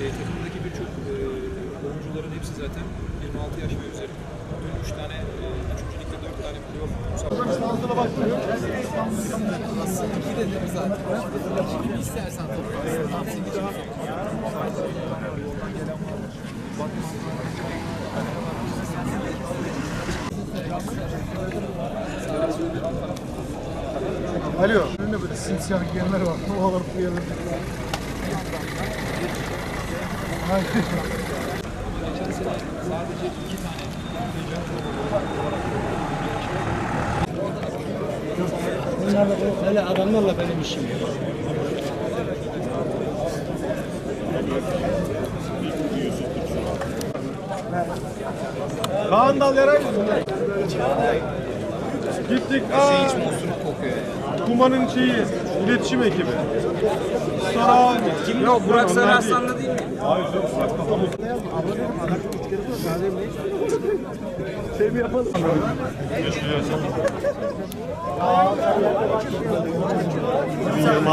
E, takımdaki birçok e, oyuncuların hepsi zaten 26 yaş ve üzeri. Dün 3 tane, e, 3. ligde 4 tane playoff Aslında iki dedim zaten. Kimi istersen toplarsın. Tam senin için. Alo. Önünde böyle simsiyah giyenler var. Yana. Aynen. Geçen sene sadece 2 tane Öyle adamlarla benim işim yok. Kaan Dal Yaray mı? Gittik. Aa. Kuma'nın şeyi, iletişim ekibi. Sonra Yok Burak Onlar Sarıaslan'la değil mi? Hayır yok. Burak kafamı. Şey mi yapalım?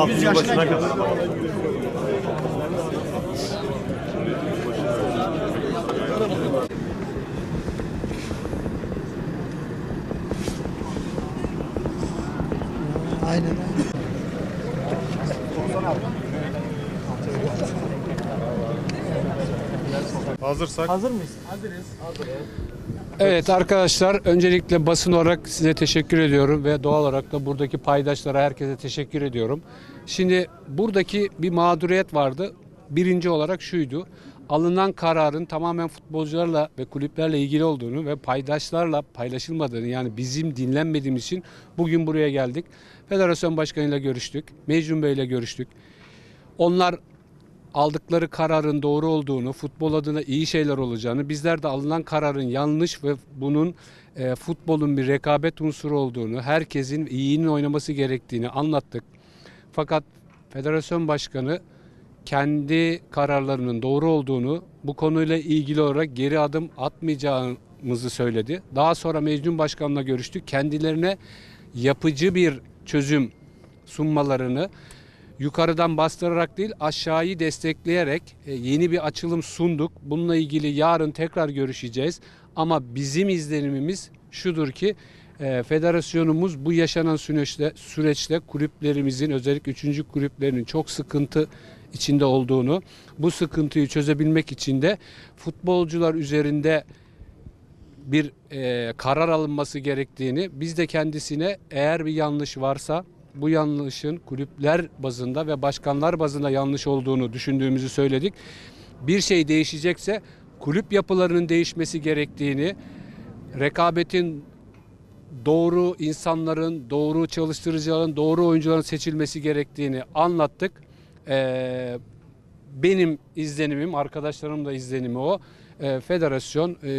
Yirmi başına kadar. Aynen. Hazırsak. Hazır mıyız? Evet arkadaşlar öncelikle basın olarak size teşekkür ediyorum ve doğal olarak da buradaki paydaşlara herkese teşekkür ediyorum. Şimdi buradaki bir mağduriyet vardı. Birinci olarak şuydu. Alınan kararın tamamen futbolcularla ve kulüplerle ilgili olduğunu ve paydaşlarla paylaşılmadığını yani bizim dinlenmediğimiz için bugün buraya geldik. Federasyon başkanıyla görüştük. Mecnun Bey ile görüştük. Onlar aldıkları kararın doğru olduğunu, futbol adına iyi şeyler olacağını, bizler de alınan kararın yanlış ve bunun e, futbolun bir rekabet unsuru olduğunu, herkesin iyinin oynaması gerektiğini anlattık. Fakat federasyon başkanı kendi kararlarının doğru olduğunu, bu konuyla ilgili olarak geri adım atmayacağımızı söyledi. Daha sonra Mecnun Başkan'la görüştük. Kendilerine yapıcı bir çözüm sunmalarını yukarıdan bastırarak değil aşağıyı destekleyerek e, yeni bir açılım sunduk. Bununla ilgili yarın tekrar görüşeceğiz. Ama bizim izlenimimiz şudur ki e, federasyonumuz bu yaşanan süreçte, süreçte kulüplerimizin özellikle 3. kulüplerinin çok sıkıntı içinde olduğunu, bu sıkıntıyı çözebilmek için de futbolcular üzerinde bir e, karar alınması gerektiğini biz de kendisine eğer bir yanlış varsa bu yanlışın kulüpler bazında ve başkanlar bazında yanlış olduğunu düşündüğümüzü söyledik. Bir şey değişecekse kulüp yapılarının değişmesi gerektiğini, rekabetin doğru insanların, doğru çalıştırıcıların, doğru oyuncuların seçilmesi gerektiğini anlattık. Ee, benim izlenimim, arkadaşlarım da izlenimi o. Ee, federasyon ee,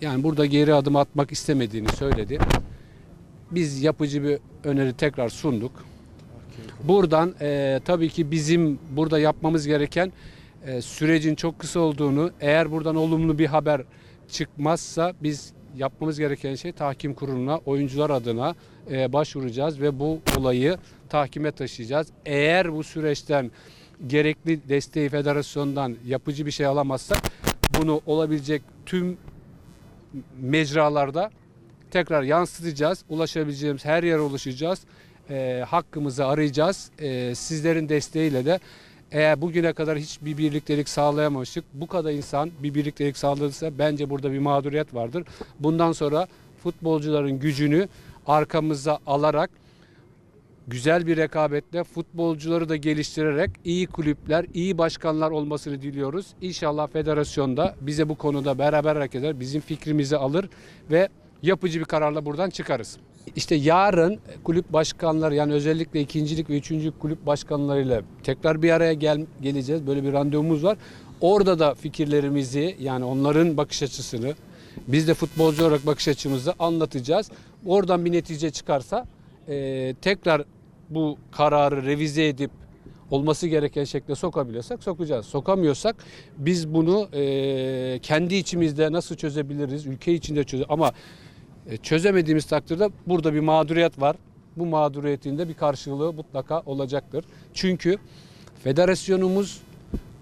yani burada geri adım atmak istemediğini söyledi. Biz yapıcı bir öneri tekrar sunduk. Buradan e, tabii ki bizim burada yapmamız gereken e, sürecin çok kısa olduğunu, eğer buradan olumlu bir haber çıkmazsa biz yapmamız gereken şey tahkim kuruluna, oyuncular adına e, başvuracağız ve bu olayı tahkime taşıyacağız. Eğer bu süreçten gerekli desteği federasyondan yapıcı bir şey alamazsak bunu olabilecek tüm mecralarda tekrar yansıtacağız. Ulaşabileceğimiz her yere ulaşacağız. Ee, hakkımızı arayacağız. Ee, sizlerin desteğiyle de eğer bugüne kadar hiçbir birliktelik sağlayamamıştık, bu kadar insan bir birliktelik sağladıysa bence burada bir mağduriyet vardır. Bundan sonra futbolcuların gücünü arkamıza alarak güzel bir rekabetle futbolcuları da geliştirerek iyi kulüpler, iyi başkanlar olmasını diliyoruz. İnşallah federasyonda bize bu konuda beraber hareket eder, bizim fikrimizi alır ve yapıcı bir kararla buradan çıkarız. İşte yarın kulüp başkanları yani özellikle ikincilik ve üçüncü kulüp başkanlarıyla tekrar bir araya gel, geleceğiz. Böyle bir randevumuz var. Orada da fikirlerimizi yani onların bakış açısını biz de futbolcu olarak bakış açımızı anlatacağız. Oradan bir netice çıkarsa e, tekrar bu kararı revize edip olması gereken şekilde sokabiliyorsak sokacağız. Sokamıyorsak biz bunu e, kendi içimizde nasıl çözebiliriz? Ülke içinde çöze ama çözemediğimiz takdirde burada bir mağduriyet var. Bu mağduriyetin de bir karşılığı mutlaka olacaktır. Çünkü federasyonumuz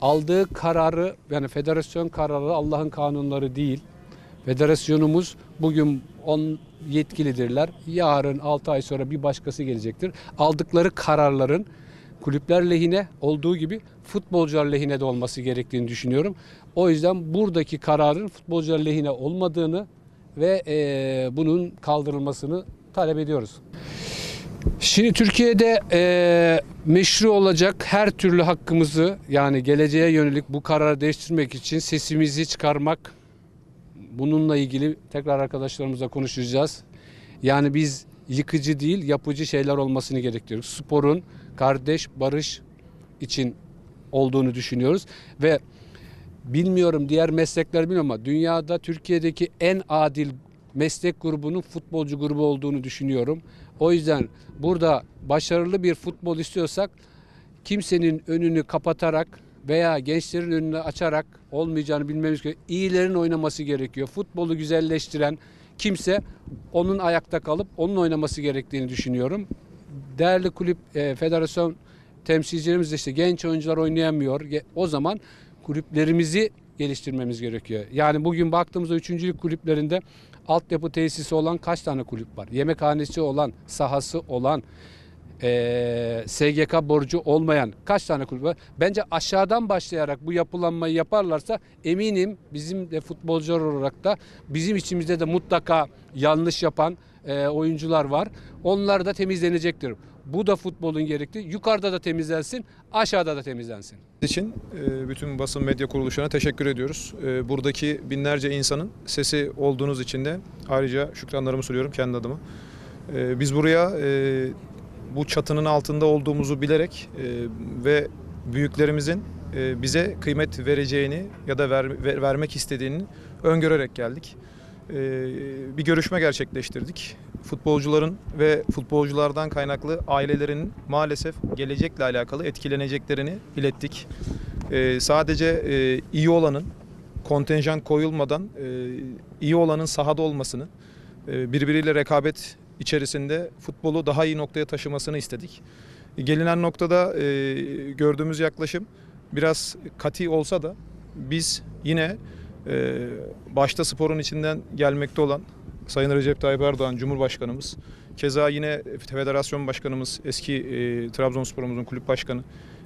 aldığı kararı yani federasyon kararı Allah'ın kanunları değil. Federasyonumuz bugün on yetkilidirler. Yarın 6 ay sonra bir başkası gelecektir. Aldıkları kararların kulüpler lehine olduğu gibi futbolcular lehine de olması gerektiğini düşünüyorum. O yüzden buradaki kararın futbolcular lehine olmadığını ve eee, bunun kaldırılmasını talep ediyoruz. Şimdi Türkiye'de eee, meşru olacak her türlü hakkımızı yani geleceğe yönelik bu kararı değiştirmek için sesimizi çıkarmak bununla ilgili tekrar arkadaşlarımızla konuşacağız. Yani biz yıkıcı değil yapıcı şeyler olmasını gerektiriyoruz. Sporun kardeş barış için olduğunu düşünüyoruz ve bilmiyorum diğer meslekler bilmiyorum ama dünyada Türkiye'deki en adil meslek grubunun futbolcu grubu olduğunu düşünüyorum. O yüzden burada başarılı bir futbol istiyorsak kimsenin önünü kapatarak veya gençlerin önünü açarak olmayacağını bilmemiz gerekiyor. İyilerin oynaması gerekiyor. Futbolu güzelleştiren kimse onun ayakta kalıp onun oynaması gerektiğini düşünüyorum. Değerli kulüp e, federasyon temsilcilerimiz de işte genç oyuncular oynayamıyor. O zaman kulüplerimizi geliştirmemiz gerekiyor. Yani bugün baktığımızda üçüncülük kulüplerinde altyapı tesisi olan kaç tane kulüp var? Yemekhanesi olan, sahası olan, eee, SGK borcu olmayan kaç tane kulüp var? Bence aşağıdan başlayarak bu yapılanmayı yaparlarsa eminim bizim de futbolcular olarak da bizim içimizde de mutlaka yanlış yapan eee, oyuncular var. Onlar da temizlenecektir. Bu da futbolun gerektiği. Yukarıda da temizlensin, aşağıda da temizlensin. için e, bütün basın medya kuruluşlarına teşekkür ediyoruz. E, Buradaki binlerce insanın sesi olduğunuz için de ayrıca şükranlarımı sunuyorum kendi adıma. E, Biz buraya e, bu çatının altında olduğumuzu bilerek e, ve büyüklerimizin e, bize kıymet vereceğini ya da ver- ver- vermek istediğini öngörerek geldik. E, Bir görüşme gerçekleştirdik. Futbolcuların ve futbolculardan kaynaklı ailelerinin maalesef gelecekle alakalı etkileneceklerini ilettik. Ee, sadece e, iyi olanın kontenjan koyulmadan e, iyi olanın sahada olmasını, e, birbiriyle rekabet içerisinde futbolu daha iyi noktaya taşımasını istedik. Gelinen noktada e, gördüğümüz yaklaşım biraz kati olsa da biz yine e, başta sporun içinden gelmekte olan Sayın Recep Tayyip Erdoğan Cumhurbaşkanımız, keza yine Federasyon Başkanımız, eski e, Trabzonspor'umuzun kulüp başkanı,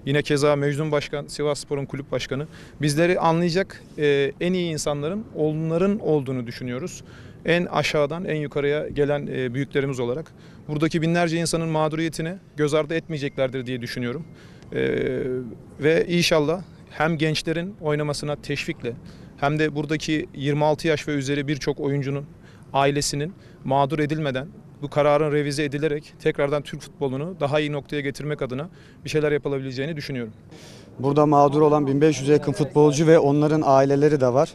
yine keza Mecnun Başkan, Sivasspor'un kulüp başkanı, bizleri anlayacak e, en iyi insanların onların olduğunu düşünüyoruz. En aşağıdan en yukarıya gelen e, büyüklerimiz olarak buradaki binlerce insanın mağduriyetini göz ardı etmeyeceklerdir diye düşünüyorum. E, ve inşallah hem gençlerin oynamasına teşvikle hem de buradaki 26 yaş ve üzeri birçok oyuncunun ailesinin mağdur edilmeden bu kararın revize edilerek tekrardan Türk futbolunu daha iyi noktaya getirmek adına bir şeyler yapılabileceğini düşünüyorum. Burada mağdur olan 1500'e yakın futbolcu ve onların aileleri de var.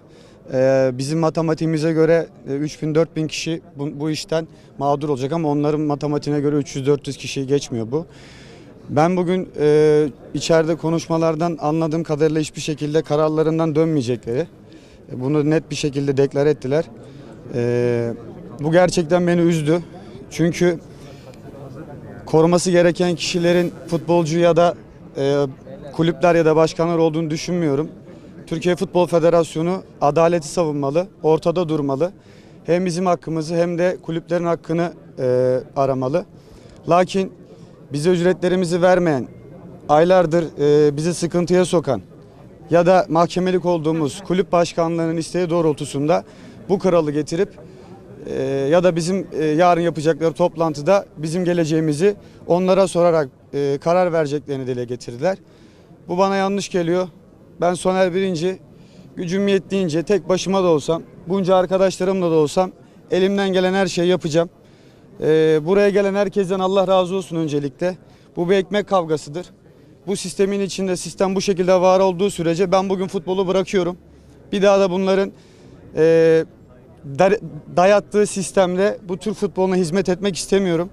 Ee, bizim matematiğimize göre e, 3000-4000 kişi bu, işten mağdur olacak ama onların matematiğine göre 300-400 kişiyi geçmiyor bu. Ben bugün e, içeride konuşmalardan anladığım kadarıyla hiçbir şekilde kararlarından dönmeyecekleri. e, Bunu net bir şekilde deklar ettiler. E, bu gerçekten beni üzdü. Çünkü koruması gereken kişilerin futbolcu ya da e, kulüpler ya da başkanlar olduğunu düşünmüyorum. Türkiye Futbol Federasyonu adaleti savunmalı, ortada durmalı. Hem bizim hakkımızı hem de kulüplerin hakkını e, aramalı. Lakin bize ücretlerimizi vermeyen, aylardır e, bizi sıkıntıya sokan ya da mahkemelik olduğumuz kulüp başkanlarının isteği doğrultusunda bu kralı getirip e, ya da bizim e, yarın yapacakları toplantıda bizim geleceğimizi onlara sorarak e, karar vereceklerini dile getirdiler. Bu bana yanlış geliyor. Ben Soner Birinci gücüm yettiğince tek başıma da olsam, bunca arkadaşlarımla da olsam elimden gelen her şeyi yapacağım. E, buraya gelen herkesten Allah razı olsun öncelikle. Bu bir ekmek kavgasıdır. Bu sistemin içinde sistem bu şekilde var olduğu sürece ben bugün futbolu bırakıyorum. Bir daha da bunların e, dayattığı sistemle bu Türk futboluna hizmet etmek istemiyorum.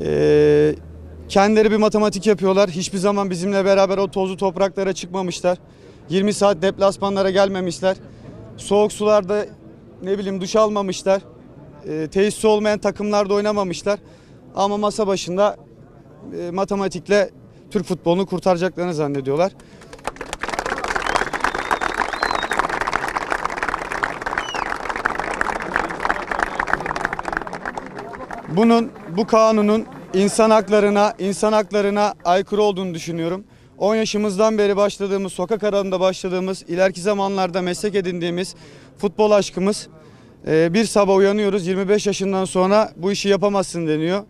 Ee, Kendileri bir matematik yapıyorlar. Hiçbir zaman bizimle beraber o tozlu topraklara çıkmamışlar. 20 saat deplasmanlara gelmemişler. Soğuk sularda ne bileyim duş almamışlar. Ee, e, tesisi olmayan takımlarda oynamamışlar. Ama masa başında e, matematikle Türk futbolunu kurtaracaklarını zannediyorlar. Bunun, bu kanunun insan haklarına, insan haklarına aykırı olduğunu düşünüyorum. 10 yaşımızdan beri başladığımız, sokak arasında başladığımız, ileriki zamanlarda meslek edindiğimiz futbol aşkımız e, bir sabah uyanıyoruz 25 yaşından sonra bu işi yapamazsın deniyor.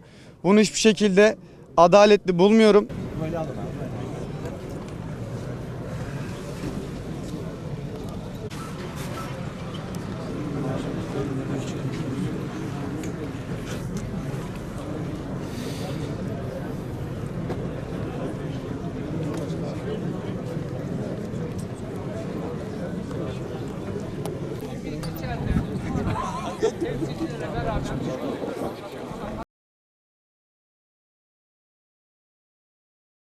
Bunu hiçbir şekilde adaletli bulmuyorum.